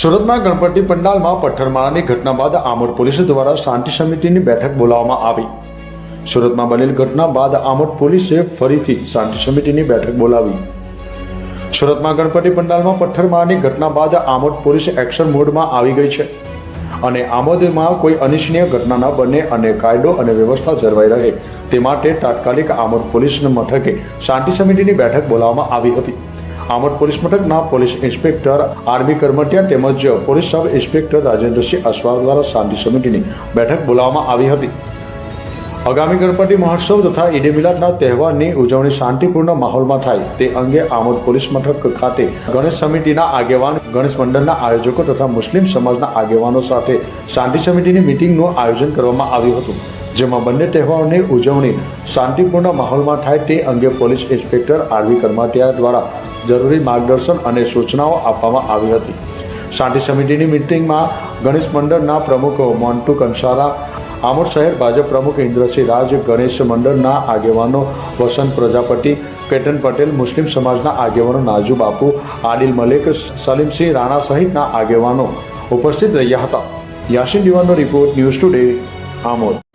સુરતમાં ગણપતિ પંડાલમાં પથ્થરમારાની ઘટના બાદ આમોદ પોલીસ દ્વારા શાંતિ સમિતિની બેઠક બોલાવવામાં આવી. સુરતમાં બનેલ ઘટના બાદ આમોદ પોલીસે ફરીથી શાંતિ સમિતિની બેઠક બોલાવી. સુરતમાં ગણપતિ પંડાલમાં પથ્થરમારાની ઘટના બાદ આમોદ પોલીસ એક્શન મોડમાં આવી ગઈ છે. અને આમોદમાં કોઈ અનિચ્છનીય ઘટના ન બને અને કાયદો અને વ્યવસ્થા જળવાઈ રહે તે માટે તાત્કાલિક આમોદ પોલીસના મથકે શાંતિ સમિતિની બેઠક બોલાવવામાં આવી હતી. આમોદ પોલીસ મથકના પોલીસ ઇન્સ્પેક્ટર આર્મી કર્મચારી તેમજ police sub inspector Rajendrasinh Aswar દ્વારા શાંતિ સમિતિની બેઠક બોલાવવામાં આવી હતી. આગામી ગણપતિ મહોત્સવ તથા ઈદે મિલાદના તહેવારની ઉજવણી શાંતિપૂર્ણ માહોલમાં થાય તે અંગે આમોદ પોલીસ મથક ખાતે ગણેશ સમિતિના આગેવાન, ગણેશ મંડળના આયોજકો તથા મુસ્લિમ સમાજના આગેવાનો સાથે શાંતિ સમિતિની મિટિંગનું આયોજન કરવામાં આવ્યું હતું. જેમાં બંને તહેવારોની ઉજવણી શાંતિપૂર્ણ માહોલમાં થાય તે અંગે પોલીસ ઇન્સ્પેક્ટર આરવી કરમાટિયા દ્વારા જરૂરી માર્ગદર્શન અને સૂચનાઓ આપવામાં આવી હતી. શાંતિ સમિતિની મિટિંગમાં ગણેશ મંડળના પ્રમુખો મોન્ટુ કંસારા, આમોદ શહેર ભાજપ પ્રમુખ ઇન્દ્રસિંહ રાજ ગણેશ મંડળના આગેવાનો વસંત પ્રજાપતિ, કેતન પટેલ, મુસ્લિમ સમાજના આગેવાનો નાજુ બાપુ, આદિલ મલેક સલીમસિંહ રાણા સહિતના આગેવાનો ઉપસ્થિત રહ્યા હતા. યાસીન દિવાનો રિપોર્ટ ન્યૂઝ ટુડે, આમોદ.